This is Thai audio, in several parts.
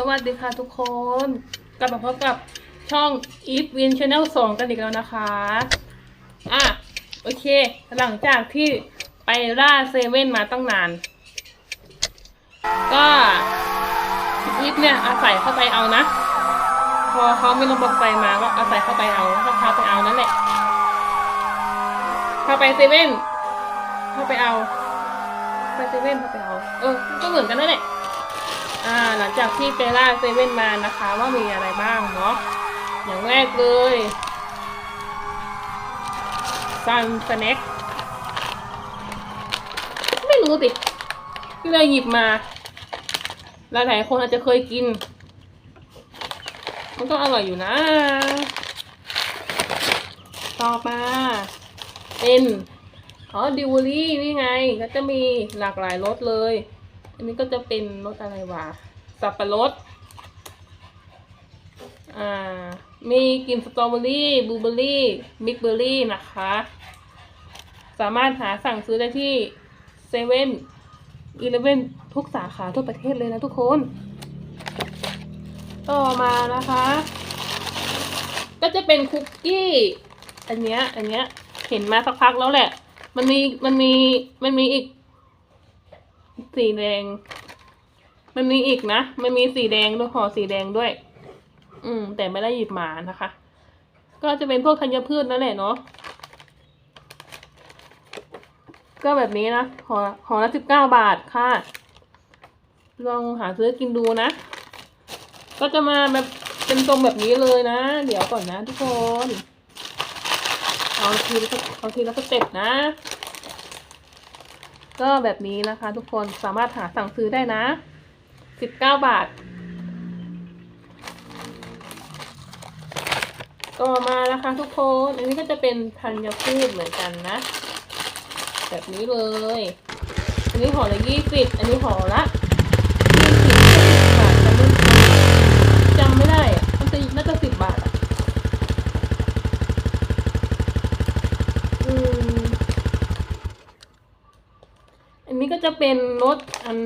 สวัสดีค่ะทุกคน กลับมาพบกับช่อง e v Win Channel 2 กันอีกแล้วนะคะ อะ โอเค หลังจากที่ไปล่าเซเว่นมาตั้งนาน ก็อีฟเนี่ยอาศัยเข้าไปเอานะ พอเขาไมีระบบไฟมาก็อาศัยเข้าไปเอาก็พาไปเอานั่นแหละพาไปเซเว่นเข้าไปเอา ไปเซเว่นเข้าไปเอา เออ ก็เหมือนกันนั่นแหละ อ่าหลังจากที่ไปล่าเซเว่นมานะคะว่ามีอะไรบ้างเนาะอย่างแรกเลยซันสแน็คไม่รู้สิที่เลยหยิบมาหลายๆคนอาจจะเคยกิน มันก็อร่อยอยู่นะ ต่อมาเป็นอ๋อดิวอรี่นี่ไง ก็จะมีหลากหลายรสเลย อันนี้ก็จะเป็นรสอะไรวะ สับปะรด อ่า มีกลิ่นสตรอเบอรี่ บลูเบอรี่ มิกเบอรี่นะคะ สามารถหาสั่งซื้อได้ที่เซเว่นอีเลเว่นทุกสาขาทั่วประเทศเลยนะทุกคน ต่อมานะคะ ก็จะเป็นคุกกี้ อันเนี้ย อันเนี้ย เห็นมาสักพักแล้วแหละ มันมี มันมี มันมีอีก สีแดง มันมีอีกนะ มันมีสีแดงด้วยห่อสีแดงด้วย อืม แต่ไม่ได้หยิบมานะคะ ก็จะเป็นพวกธัญพืชนั่นแหละเนาะ ก็แบบนี้นะห่อห่อละสิบเก้าบาทค่ะ ลองหาซื้อกินดูนะ ก็จะมาแบบเป็นทรงแบบนี้เลยนะ เดี๋ยวก่อนนะทุกคน เอาทีละเอาทีละสเต็ปนะ ก็แบบนี้นะคะทุกคนสามารถหาสั่งซื้อได้นะ 19บาบาท ต่อมานะคะทุกคน อันนี้ก็จะเป็นธัญพืชเหมือนกันนะ แบบนี้เลย อันนี้ห่อละยี่สิบอันนี้ห่อละยี่สิบบาทจำไม่จำไม่ได้อะมันจะน่าจะสิบบาทอะอืม อั นี้ก็จะเป็นรสอัน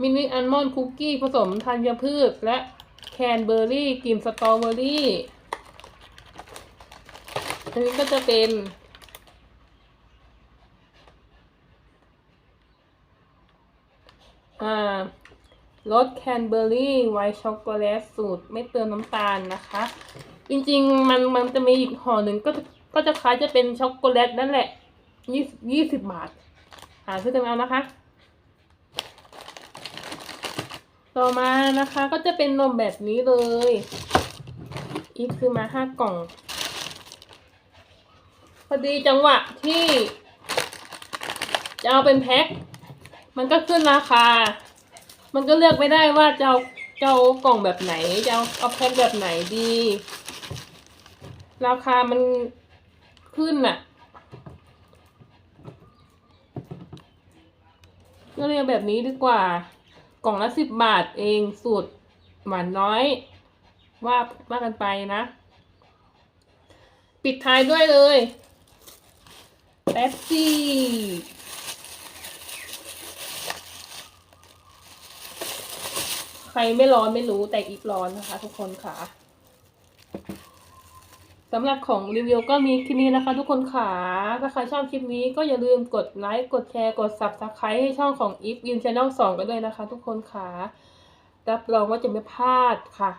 มินิอัลมอนด์คุกกี้ผสมธัญพืช และแคนเบอร์รี่กลิ่นสตรอเบอร์รี่ อันนี้ก็จะเป็นรสแคนเบอร์รี่ไวท์ช็อกโกแลตสูตรไม่เติมน้ำตาลนะคะ จริงๆมันมันจะมีอีกห่อหนึ่งก็จะก็จะคล้ายจะเป็นช็อกโกแลตนั่นแหละยี่ยี่สิบบาท หาซื้อกันเอานะคะ ต่อมานะคะก็จะเป็นนมแบบนี้เลย อีฟซื้อมาห้ากล่อง พอดีจังหวะที่ จะเอาเป็นแพ็ค มันก็ขึ้นราคา มันก็เลือกไม่ได้ว่าจะเอาจะเอากล่องแบบไหน จะเอาเอาแพ็คแบบไหนดี ราคามันขึ้นน่ะ ก็เรียกแบบนี้ดีกว่า กล่องละสิบบาทเองสูตรหวานน้อย ว่าว่ากันไปนะ ปิดท้ายด้วยเลยเป๊ปซี่ใครไม่ร้อนไม่รู้แต่อีฟร้อนนะคะทุกคนค่ะ สำหรับของรีวิวก็มีคลิปนี้นะคะ ทุกคนค่ะ ถ้าใครชอบคลิปนี้ก็อย่าลืมกดไลค์ กดแชร์ กด subscribe ให้ช่องของ If In Channel 2 กันด้วยนะคะ ทุกคนค่ะ รับรองว่าจะไม่พลาดค่ะ